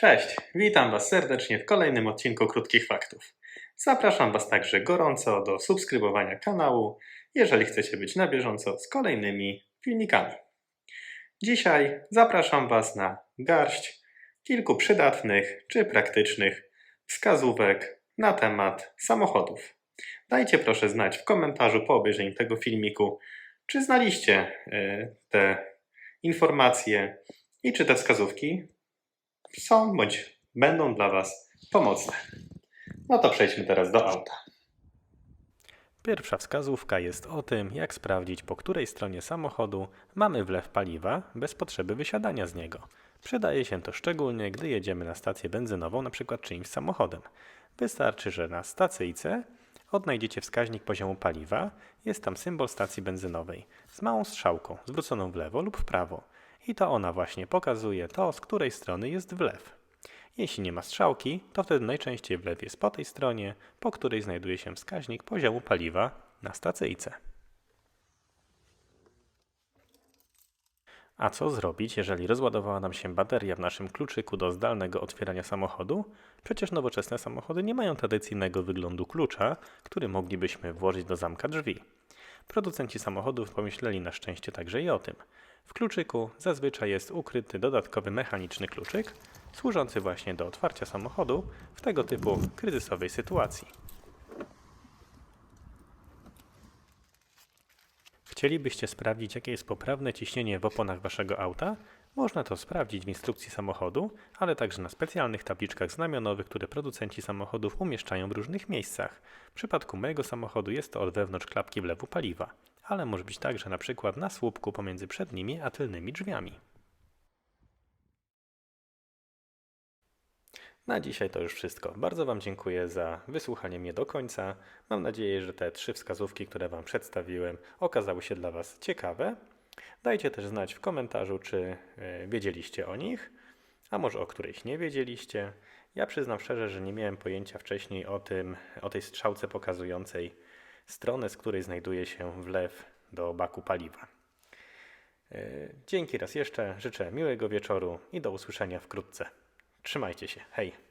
Cześć, witam Was serdecznie w kolejnym odcinku Krótkich Faktów. Zapraszam Was także gorąco do subskrybowania kanału, jeżeli chcecie być na bieżąco z kolejnymi filmikami. Dzisiaj zapraszam Was na garść kilku przydatnych czy praktycznych wskazówek na temat samochodów. Dajcie proszę znać w komentarzu po obejrzeniu tego filmiku, czy znaliście y, te informacje i czy te wskazówki są bądź będą dla Was pomocne. No to przejdźmy teraz do auta. Pierwsza wskazówka jest o tym, jak sprawdzić, po której stronie samochodu mamy wlew paliwa bez potrzeby wysiadania z niego. Przydaje się to szczególnie, gdy jedziemy na stację benzynową, np. czyimś samochodem. Wystarczy, że na stacyjce odnajdziecie wskaźnik poziomu paliwa, jest tam symbol stacji benzynowej z małą strzałką zwróconą w lewo lub w prawo. I to ona właśnie pokazuje to, z której strony jest wlew. Jeśli nie ma strzałki, to wtedy najczęściej wlew jest po tej stronie, po której znajduje się wskaźnik poziomu paliwa na stacyjce. A co zrobić, jeżeli rozładowała nam się bateria w naszym kluczyku do zdalnego otwierania samochodu? Przecież nowoczesne samochody nie mają tradycyjnego wyglądu klucza, który moglibyśmy włożyć do zamka drzwi. Producenci samochodów pomyśleli na szczęście także i o tym. W kluczyku zazwyczaj jest ukryty dodatkowy mechaniczny kluczyk, służący właśnie do otwarcia samochodu w tego typu kryzysowej sytuacji. Chcielibyście sprawdzić, jakie jest poprawne ciśnienie w oponach waszego auta? Można to sprawdzić w instrukcji samochodu, ale także na specjalnych tabliczkach znamionowych, które producenci samochodów umieszczają w różnych miejscach. W przypadku mojego samochodu jest to od wewnątrz klapki wlewu paliwa, ale może być także na przykład na słupku pomiędzy przednimi a tylnymi drzwiami. Na dzisiaj to już wszystko. Bardzo Wam dziękuję za wysłuchanie mnie do końca. Mam nadzieję, że te trzy wskazówki, które Wam przedstawiłem, okazały się dla Was ciekawe. Dajcie też znać w komentarzu, czy e, wiedzieliście o nich, a może o którejś nie wiedzieliście. Ja przyznam szczerze, że nie miałem pojęcia wcześniej o tym, o tej strzałce pokazującej stronę, z której znajduje się wlew do baku paliwa. E, Dzięki raz jeszcze, życzę miłego wieczoru i do usłyszenia wkrótce. Trzymajcie się, hej!